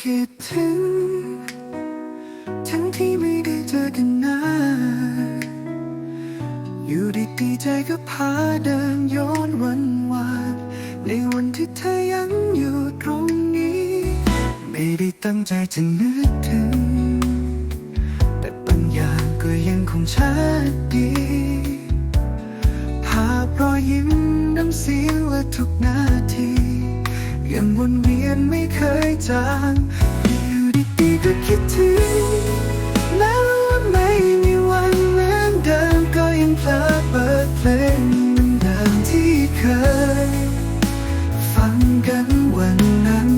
คิดถึง ทั้งที่ไม่ได้เจอกันนานอยู่ดีๆใจก็พาเดินย้อนวันวานในวันที่เธอยังอยู่ตรงนี้ ไม่ได้ตั้งใจจะนึกถึง แต่บางอย่างก็ยังคงชัดดีภาพรอยยิ้มน้ำเสียงและทุกนา ยังวนเวียนไม่เคยจางอยู่ดีๆก็คิดถึงแม้ว่าไม่มีวันเหมือนเดิมก็ยังเพลอเปิดเพลงเดิมที่เคย ฟังกันวันนั้น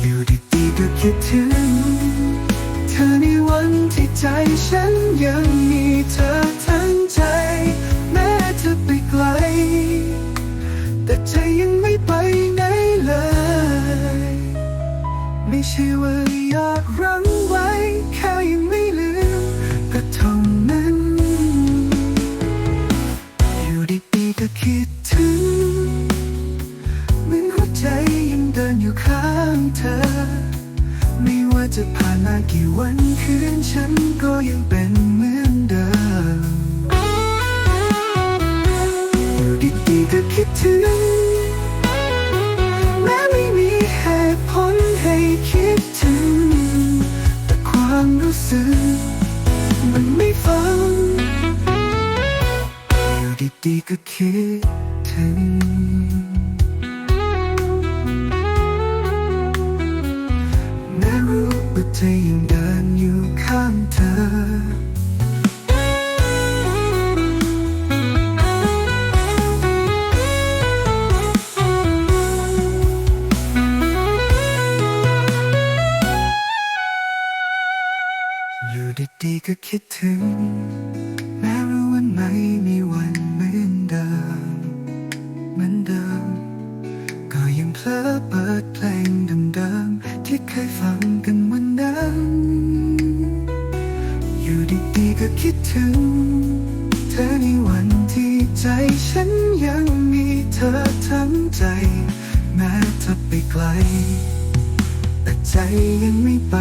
อยู่ดีๆก็คิดถึง เธอในวันที่ใจฉันยังมีเธอ เหมือนหัวใจยังเดินอยู่ข้างเธอ ไม่ว่าจะผ่านมากี่วันคืนฉันก็ยังเป็นเหมือนเดิมอยู่ดีๆก็คิดถึงแม้ไม่มีเหตุผลให้คิดถึง แต่ความรู้สึกมันไม่ฟังอยู่ดีๆก็คิด ถึงแม้รู้ว่าเธอยังเดินอยู่ข้างเธออยู่ดีๆก็คิดถึง แม้ อเปิดเพลงเดิมๆที่เคยฟังกันวันนั้นอยู่ดีๆก็คิดถึง เธอในวันที่ใจฉันยังมีเธอทั้งใจ แม้เธอไปไกล แต่ใจยังไม่ไป